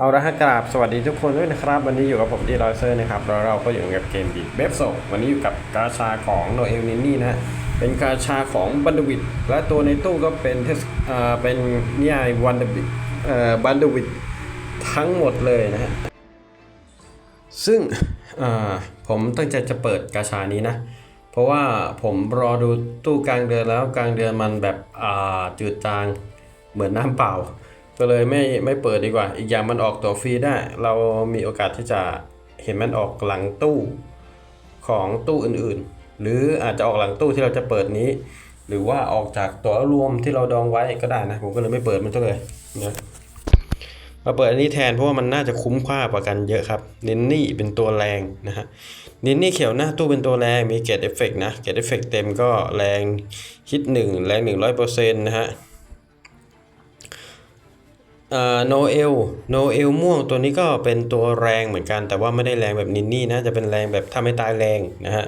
เอาละฮะกราบสวัสดีทุกคนด้วยนะครับ วันนี้อยู่กับผมดีรอยเซอร์นะครับแล้วเราก็อยู่กับเกมบีเบฟโซวันนี้อยู่กับกาชาของโนเอลนินนี่นะฮะเป็นกาชาของบันดวิดและตัวในตู้ก็เป็นเทสเอ่อเป็นนิยายวันดวิดเอ่อบันดวิดทั้งหมดเลยนะฮะซึ่งเอ่อผมตั้งใจจะเปิดกาชานี้นะ เพราะว่าผมรอดูตู้กลางเดือนแล้วกลางเดือนมันแบบอ่าจืดจางเหมือนน้ำเปล่า ก็เลยไม่ไม่เปิดดีกว่า อีกอย่างมันออกตัวฟรีได้ เรามีโอกาสที่จะเห็นมันออกหลังตู้ของตู้อื่นๆ หรืออาจจะออกหลังตู้ที่เราจะเปิดนี้ หรือว่าออกจากตัวรวมที่เราดองไว้ก็ได้นะ ผมก็เลยไม่เปิดมันก็เลยนะมาเปิดอันนี้แทนเพราะว่ามันน่าจะคุ้มค่ากว่ากันเยอะครับนินนี่เป็นตัวแรงนะฮะนินนี่เขียวหน้าตู้เป็นตัวแรงมีเกตเอฟเฟกนะเกตเอฟเฟกเต็มก็แรงฮิตหนึ่งแรงหนึ่งร้อยเปอร์เซ็นต์นะฮะ โนเอลโนเอลม่วงตัวนี้ก็เป็นตัวแรงเหมือนกัน แต่ว่าไม่ได้แรงแบบนินนี่นะ จะเป็นแรงแบบถ้าไม่ตายแรงนะฮะ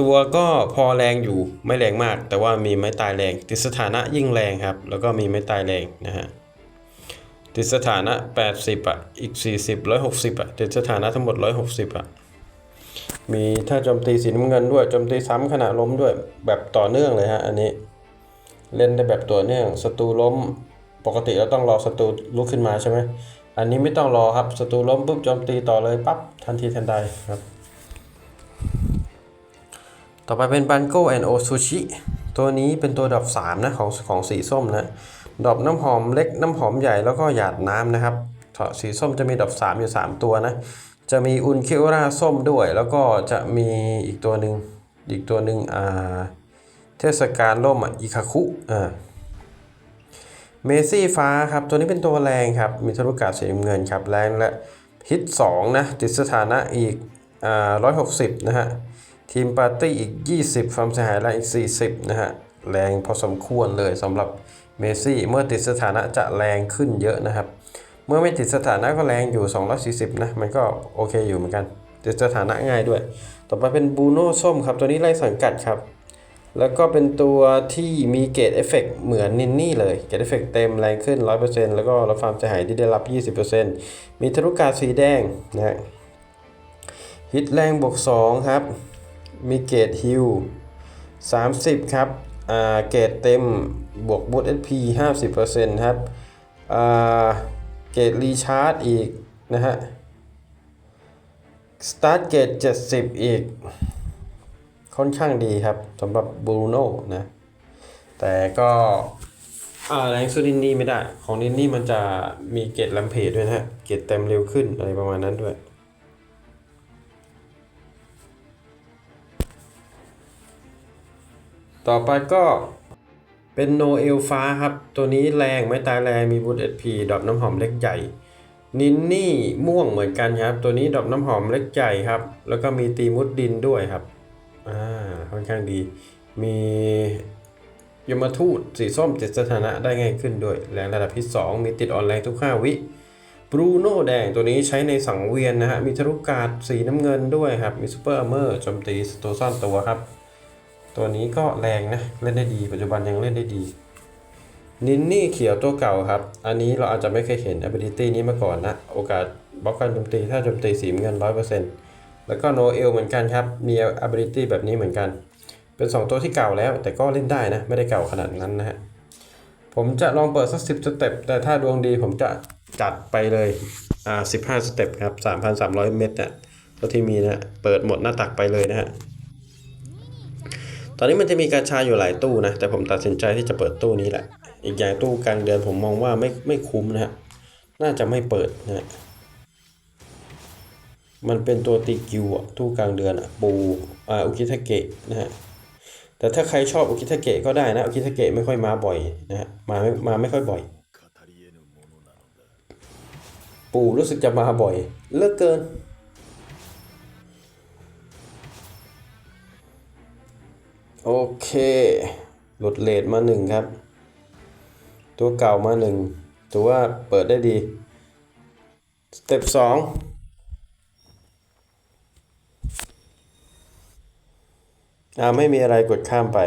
ตัวก็พอแรงอยู่ไม่แรงมาก แต่ว่ามีไม้ตายแรง ติดสถานะยิ่งแรงครับ แล้วก็มีไม้ตายแรงนะฮะ ติดสถานะ 80อะ อีก 40 160อะ ติดสถานะทั้งหมด 160อะ มีถ้าโจมตีสีน้ำเงินด้วยโจมตีซ้ำขณะล้มด้วยแบบต่อเนื่องเลยฮะอันนี้ เล่นได้แบบต่อเนื่องศัตรูล้ม ปกติเราต้องรอศัตรูลุกขึ้นมาใช่ไหมอันนี้ไม่ต้องรอครับศัตรูล้มปุ๊บโจมตีต่อเลยปั๊บทันทีทันใดครับ ต่อไปเป็นบันโกแอนโอซูชิตัวนี้เป็นตัวดอก3นะของของสีส้มนะดอกน้ำหอมเล็กน้ำหอมใหญ่แล้วก็หยาดน้ำนะครับสีส้มจะมีดอก3อยู่ 3 ตัวนะจะมีอุนเคอราส้มด้วย แล้วก็จะมีอีกตัวหนึ่งอีกตัวหนึ่งอ่าเทศกาลร่มอะอิคาคุอ่า เมซี่ฟ้าครับตัวนี้เป็นตัวแรงครับมีธนุกาศสีเงินครับแรงและฮิต2นะติดสถานะอีกอ่า160นะฮะทีมปาร์ตี้อีก 20ความเสียหายแรงอีก 40นะฮะแรงพอสมควรเลยสำหรับเมซี่เมื่อติดสถานะจะแรงขึ้นเยอะนะครับ เมื่อไม่ติดสถานะก็แรงอยู่ 240นะมันก็โอเคอยู่เหมือนกันติดสถานะง่ายด้วย ต่อไปเป็นบูโน่ส้มครับตัวนี้ไล่สังกัดครับ แล้วก็เป็นตัวที่มีเกรดเอฟเฟกเหมือนนินนี่เลย เกรดเอฟเฟกเต็มแรงขึ้น 100%แล้วก็ลดความเสียหายที่ได้รับ 20%มีธนุกาสีแดงนะฮะฮิตแรงบวก2ครับ มีเกรดฮิล30 ครับอ่าเกรดเต็มบวกบูทเอสพี50%ครับอ่าเกรดรีชาร์จอีกนะฮะสตาร์ทเกรด70อีก ค่อนข้างดีครับสำหรับบรูโน่นะ แต่ก็แรงสู้นินนี่ไม่ได้ ของนินนี่มันจะมีเกรดลัมเพจด้วยนะฮะ เกรดเต็มเร็วขึ้นอะไรประมาณนั้นด้วยต่อไปก็เป็นโนเอลฟ้าครับ ตัวนี้แรงไม่ตายแรงมีบูทเอพีดอกน้ำหอมเล็กใหญ่ นินนี่ม่วงเหมือนกันครับ ตัวนี้ดอกน้ำหอมเล็กใหญ่ครับ แล้วก็มีตีมุดดินด้วยครับ อ่าค่อนข้างดี มียมทูตสีส้มติดสถานะได้ง่ายขึ้นด้วย แรงระดับที่ 2 มีติดออนแรงทุก 5 วิบรูโน่แดงตัวนี้ใช้ในสังเวียนนะฮะ มีทะลุกาดสีน้ำเงินด้วยครับ มีซูเปอร์อาร์เมอร์โจมตีตัวซ่อนตัวครับ ตัวนี้ก็แรงนะ เล่นได้ดี ปัจจุบันยังเล่นได้ดี นินนี่เขียวตัวเก่าครับ อันนี้เราอาจจะไม่เคยเห็น ability นี้มาก่อนนะ โอกาสบล็อกการโจมตีถ้าโจมตีสีน้ำเงิน 100% แล้วก็โนเอลเหมือนกันครับ มี ability แบบนี้เหมือนกัน เป็น 2 ตัวที่เก่าแล้ว แต่ก็เล่นได้นะ ไม่ได้เก่าขนาดนั้นนะฮะ ผมจะลองเปิดสักสิบสเต็ป แต่ถ้าดวงดีผมจะจัดไปเลย อ่าสิบห้าสเต็ปครับสามพันสามร้อยเมตรนะตัวที่มีนะ เปิดหมดหน้าตักไปเลยนะฮะ ตอนนี้มันจะมีการชาอยู่หลายตู้นะ แต่ผมตัดสินใจที่จะเปิดตู้นี้แหละ อีกอย่างตู้กลางเดือนผมมองว่าไม่ไม่คุ้มนะฮะ น่าจะไม่เปิดนะฮะ มันเป็นตัวตีกิวอะตู้กลางเดือนอะปูอ่าอุคิทาเกะนะฮะแต่ถ้าใครชอบอุคิทาเกะก็ได้นะอุคิทาเกะไม่ค่อยมาบ่อยนะฮะมาไม่มาไม่ค่อยบ่อย ปูรู้สึกจะมาบ่อยเลิกเกินโอเคลดเลทมาหนึ่งครับ ตัวเก่ามาหนึ่งถือว่าเปิดได้ดี สเต็ปสอง อ่าไม่มีอะไรกดข้ามไป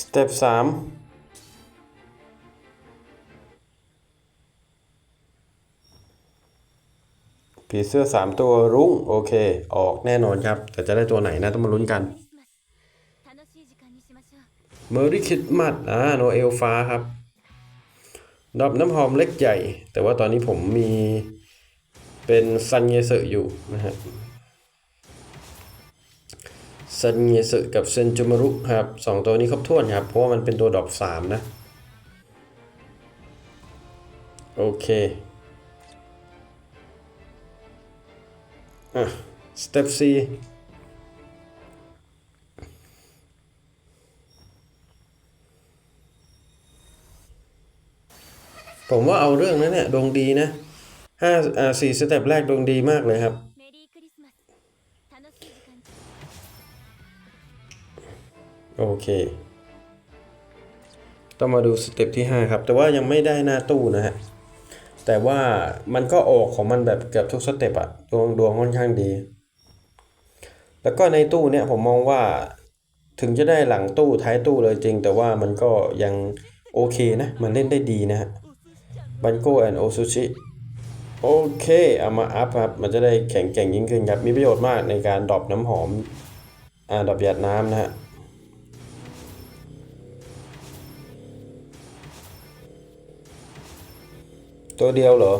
สเต็ปสามผีเสื้อสามตัวรุ้งโอเค ออกแน่นอนครับ แต่จะได้ตัวไหนนะต้องมาลุ้นกันเมอริคิดมัดอ่าโนเอลฟ้าครับ ดอบน้ำหอมเล็กใหญ่ แต่ว่าตอนนี้ผมมีเป็นซันเยเซอร์อยู่นะครับ ซันเยสึกับเซนจูมารุครับสองตัวนี้ครบถ้วนครับ เพราะว่ามันเป็นตัวดอกสามนะ โอเคอะสเต็ปซีผมว่าเอาเรื่องนั้นเนี่ยดวงดีนะห้าอ่าสี่สเต็ปแรกดวงดีมากเลยครับ โอเค ต้องมาดูสเต็ปที่ 5 ครับ แต่ว่ายังไม่ได้หน้าตู้นะฮะ แต่ว่ามันก็ออกของมันแบบเกือบทุกสเต็ปอะดวงดวงค่อนข้างดี แล้วก็ในตู้เนี่ยผมมองว่าถึงจะได้หลังตู้ท้ายตู้เลยจริง แต่ว่ามันก็ยังโอเคนะ มันเล่นได้ดีนะฮะบันโกแอนโอซูชิโอเค เอามาอัพครับ มันจะได้แข็งแกร่งยิ่งขึ้นครับ มีประโยชน์มากในการดรอปน้ำหอม อ่า ดรอปหยาดน้ำนะฮะ ตัวเดียวเหรอ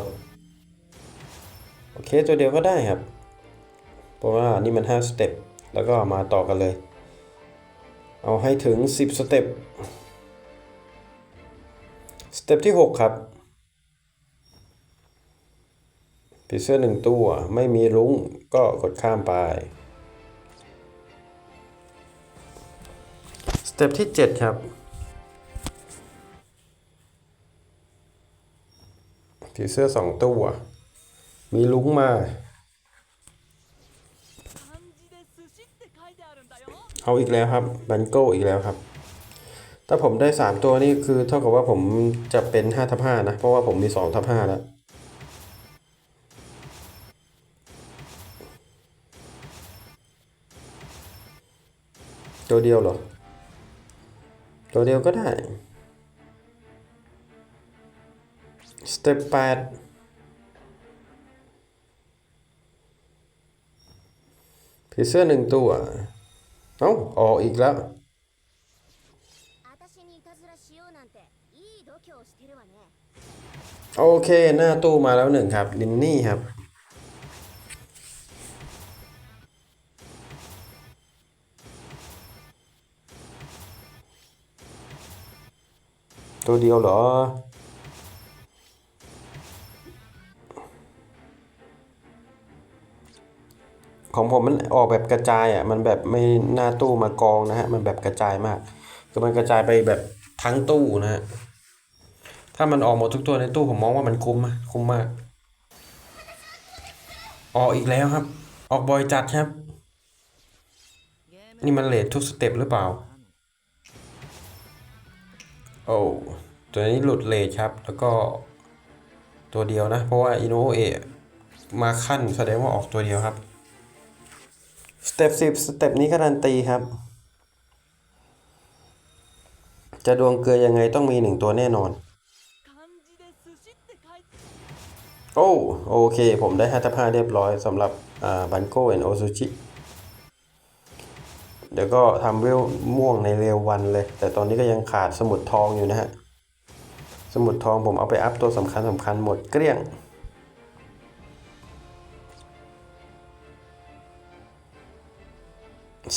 โอเคตัวเดียวก็ได้ครับ เพราะว่านี่มัน 5 สเต็ป แล้วก็มาต่อกันเลย เอาให้ถึง 10 สเต็ป สเต็ปที่ 6 ครับผีเสื้อหนึ่งตัวไม่มีรุ้งก็กดข้ามไป สเต็ปที่ 7 ครับ ทีเซอร์สองตัว มีลุ้งมา เอาอีกแล้วครับบันโก้อีกแล้วครับ ถ้าผมได้ 3 ตัวนี่คือเท่ากับว่าผมจะเป็น5ทับ5นะ เพราะว่าผมมี2ทับ5แล้วตัวเดียวเหรอ ตัวเดียวก็ได้ สเต็ปแปดผีเสื้อหนึ่งตัว เอ้า ออกอีกแล้วโอเค หน้าตู้มาแล้วหนึ่งครับ ลินนี่ครับ ตัวเดียวเหรอ ของผมมันออกแบบกระจายอะมันแบบไม่หน้าตู้มากองนะฮะมันแบบกระจายมาก คือมันกระจายไปแบบทั้งตู้นะฮะถ้ามันออกหมดทุกตัวในตู้ผมมองว่ามันคุ้มอะคุ้มมาก ออกอีกแล้วครับ ออกบ่อยจัดครับ นี่มันเลททุกสเต็ปหรือเปล่า โอ้ตัวนี้หลุดเลทครับ แล้วก็ตัวเดียวนะ เพราะว่าอินโนเอะมาขั้นแสดงว่าออกตัวเดียวครับ สเต็ปสิบสเต็ปนี้การันตีครับ จะดวงเกลือยังไงต้องมีหนึ่งตัวแน่นอน โอ้โอเค ผมได้ฮัตผ้าเรียบร้อยสำหรับบันโกแอนโอซูชิเดี๋ยวก็ทำเวลม่วงในเร็ววันเลย แต่ตอนนี้ก็ยังขาดสมุดทองอยู่นะฮะ สมุดทองผมเอาไปอัพตัวสำคัญสำคัญหมดเกลี้ยง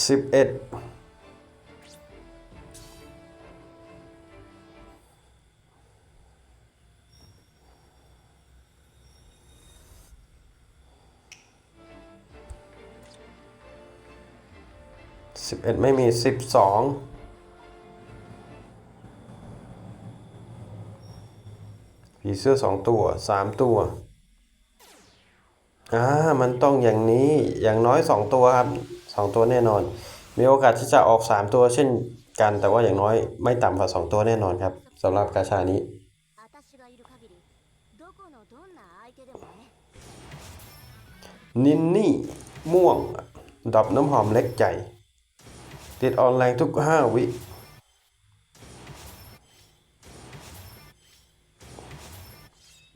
สิบเอ็ดสิบเอ็ดไม่มีสิบสองผีเสื้อสองตัวสามตัวอ่ามันต้องอย่างนี้อย่างน้อยสองตัวครับ สองตัวแน่นอน มีโอกาสที่จะออกสามตัวเช่นกัน แต่ว่าอย่างน้อยไม่ต่ำกว่าสองตัวแน่นอนครับสำหรับกาชานี้ 私がいる限りどこのどんな相手でもね นินนี่ม่วงดอบน้ำหอมเล็กใหญ่ ติดออนไลน์ทุกห้าวิ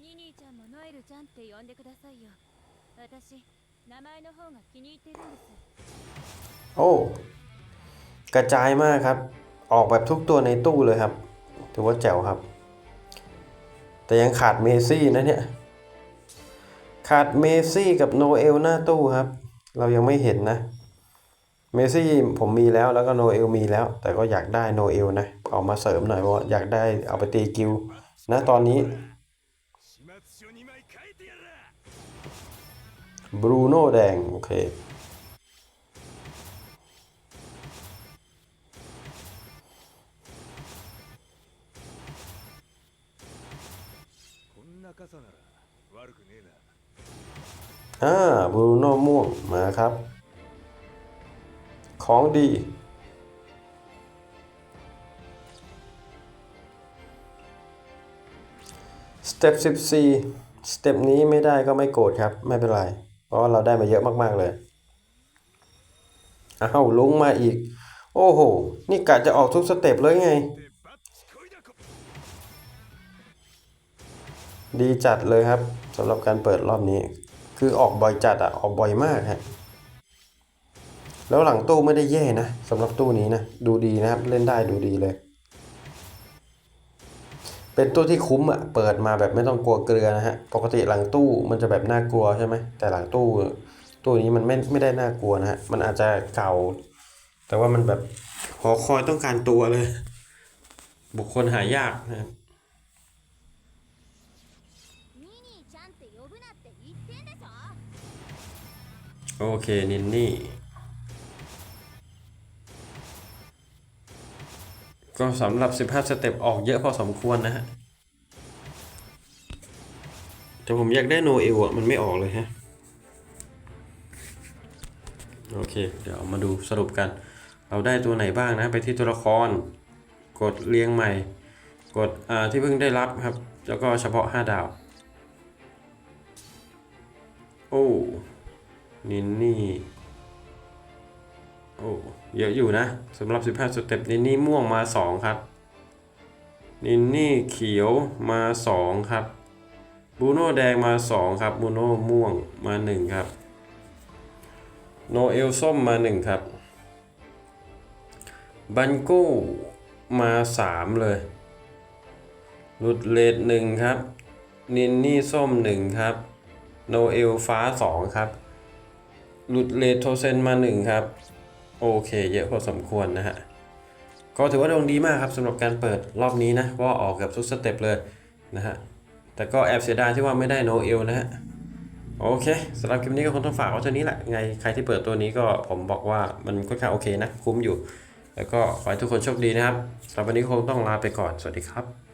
ニニーちゃんもノエルちゃんって呼んでくださいよ 私名前の方が気に入ってるんです โอ้ กระจายมากครับ ออกแบบทุกตัวในตู้เลยครับ ถือว่าแจ๋วครับ แต่ยังขาดเมซี่นะเนี่ย ขาดเมซี่กับโนเอลหน้าตู้ครับ เรายังไม่เห็นนะเมซี่ผมมีแล้วแล้วก็โนเอลมีแล้ว แต่ก็อยากได้โนเอลนะเอามาเสริมหน่อยว่าอยากได้เอาไปตีกิวนะตอนนี้บรูโน่แดง โอเค อ่าบรูโน่ม่วงมาครับ ของดี สเต็ป14 สเต็ปนี้ไม่ได้ก็ไม่โกรธครับ ไม่เป็นไร เพราะเราได้มาเยอะมาก ๆ เลยอ้าวลงมาอีก โอ้โห นี่กะจะออกทุกสเต็ปเลยไง ดีจัดเลยครับ สำหรับการเปิดรอบนี้ คือออกบ่อยจัดอะออกบ่อยมากฮะแล้วหลังตู้ไม่ได้แย่นะสำหรับตู้นี้นะดูดีนะครับเล่นได้ดูดีเลย เป็นตู้ที่คุ้มอะเปิดมาแบบไม่ต้องกลัวเกลือนะฮะปกติหลังตู้มันจะแบบน่ากลัวใช่ไหมแต่หลังตู้ตู้นี้มันไม่ไม่ได้น่ากลัวนะฮะมันอาจจะเก่า แต่ว่ามันแบบหอคอยต้องการตัวเลย บุคคลหายากนะครับ โอเคนินนี่ ก็สำหรับ 15 สเต็ปออกเยอะพอสมควรนะฮะ แต่ผมอยากได้โนเอลอะ มันไม่ออกเลยฮะ โอเค เดี๋ยวมาดูสรุปกัน เราได้ตัวไหนบ้างนะ ไปที่ตัวละคร กดเรียงใหม่ กดอ่าที่เพิ่งได้รับครับ แล้วก็เฉพาะ 5 ดาว โอ้ นินนี่ โอ้เยอะอยู่นะสำหรับ 15 สเต็ปนินนี่ม่วงมา 2 ครับ นินนี่เขียวมา 2 ครับบูโน่แดงมา 2 ครับบูโน่ม่วงมา 1 ครับ โนเอลส้มมา 1 ครับ บันโก้มา 3 เลยลุดเลด1ครับ นินนี่ส้ม 1 ครับ โนเอลฟ้า 2 ครับ หลุดเลทโทเซนมา1ครับ โอเค เยอะพอสมควรนะฮะ ก็ถือว่าดวงดีมากครับสำหรับการเปิดรอบนี้นะเพราะว่าออกกับทุกสเต็ปเลยนะฮะ แต่ก็แอบเสียดายที่ว่าไม่ได้โนเอลนะฮะ โอเคสำหรับคลิปนี้ก็คงต้องฝากไว้เท่านี้แหละ ไงใครที่เปิดตัวนี้ก็ผมบอกว่ามันค่อนข้างโอเคนะ คุ้มอยู่ แล้วก็ขอให้ทุกคนโชคดีนะครับสำหรับวันนี้คงต้องลาไปก่อนสวัสดีครับ